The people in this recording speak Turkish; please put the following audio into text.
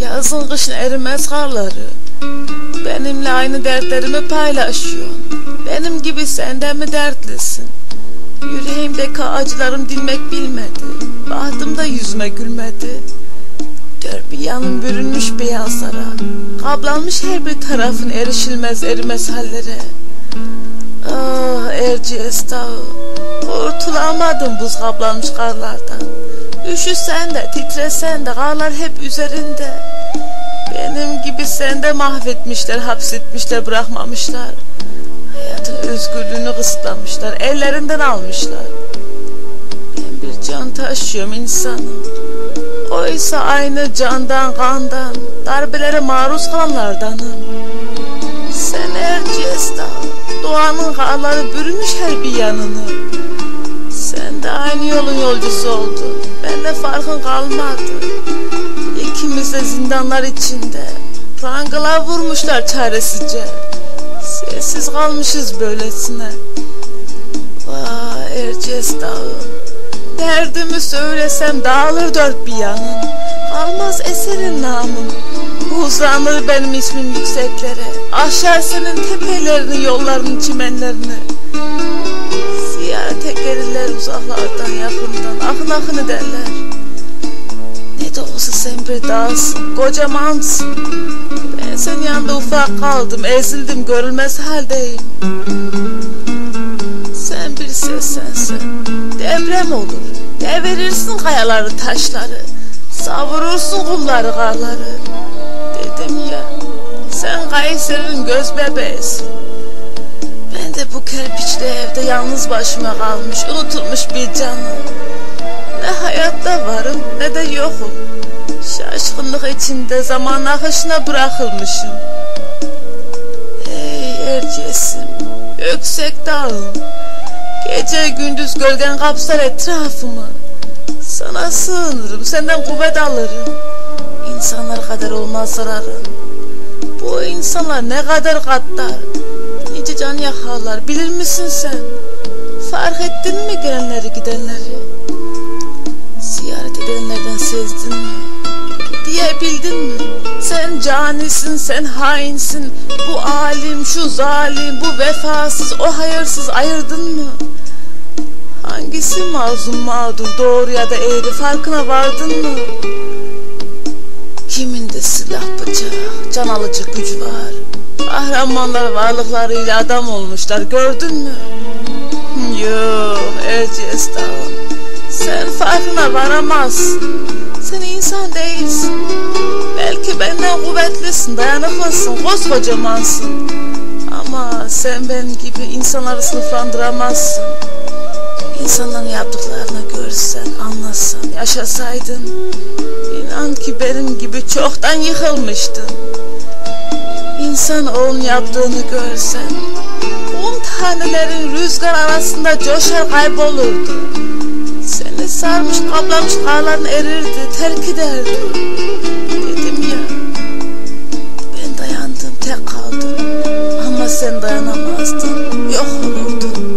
Yazın kışın erimez karları. Benimle aynı dertlerimi paylaşıyorsun. Benim gibi senden mi dertlisin? Yüreğimdeki acılarım dinmek bilmedi. Bahtım da yüzüme gülmedi. Dört bir yanım bürünmüş beyazlara. Kablanmış her bir tarafın erişilmez erimez hallere. Ah Erciyes dağı. Kurtulamadım buz kaplanmış karlardan Üşüsen de titresen de karlar hep üzerinde. Benim gibi sen de mahvetmişler hapsetmişler bırakmamışlar. Hayatın özgürlüğünü kısıtlamışlar ellerinden almışlar. Ben bir can taşıyorum insanım. Oysa aynı candan kandan Darbelere maruz kalanlardanım. Sen dağı Doğanın karları bürümüş her bir yanını Sen de aynı yolun yolcusu oldun Benle farkın kalmadı. İkimiz de zindanlar içinde. Prangala vurmuşlar çaresizce. Sessiz kalmışız böylesine. Vay Erciyes dağı. Derdimi söylesem dağılır dört bir yanım Kalmaz eserin namın Uzanır benim ismim yükseklere. Aşar senin tepelerini yolların çimenlerini gelirler uzaklardan yakından Akın akın ederler. Ne de olsa sen bir dağsın Kocamansın. Ben senin yanında ufak kaldım Ezildim görülmez haldeyim. Sen bir sessensen Deprem olur. Devirirsin kayaları taşları. Savurursun kumları karları. Dedim ya Sen Kayseri'nin göz bebeğisin bu kerpiçli evde yalnız başıma kalmış Unutulmuş bir canım. Ne hayatta varım ne de yokum. Şaşkınlık içinde zaman akışına bırakılmışım. Ey Erciyes'im Yüksek dağım. Gece gündüz gölgen kapsar etrafımı. Sana sığınırım senden kuvvet alırım. İnsanlar kadar olmaz zararın Bu insanlar ne kadar gaddar Nice can yakarlar bilir misin sen? Fark ettin mi gelenleri gidenleri? Ziyaret edenlerden sezdin mi? Diyebildin mi? Sen canisin sen hainsin. Bu alim şu zalim Bu vefasız o hayırsız ayırdın mı? Hangisi mazlum mağdur doğru ya da eğri farkına vardın mı? Kiminde silah bıçak, can alıcı güç var. Kahramanlar varlıklarıyla adam olmuşlar gördün mü? Yok Erciyes Dağı, sen farkına varamazsın. Sen insan değilsin. Belki benden kuvvetlisin, dayanıklısın, koskocamansın. Ama sen benim gibi insanları sınıflandıramazsın. İnsanların yaptıklarını görsen, anlasan, yaşasaydın inan ki benim gibi çoktan yıkılmıştın. İnsan onun yaptığını görsen un tanelerin rüzgar arasında coşar kaybolurdu. Seni sarmış kaplamış karların erirdi, terk ederdi. Dedim ya, ben dayandım, tek kaldım. Ama sen dayanamazdın, yok olurdun.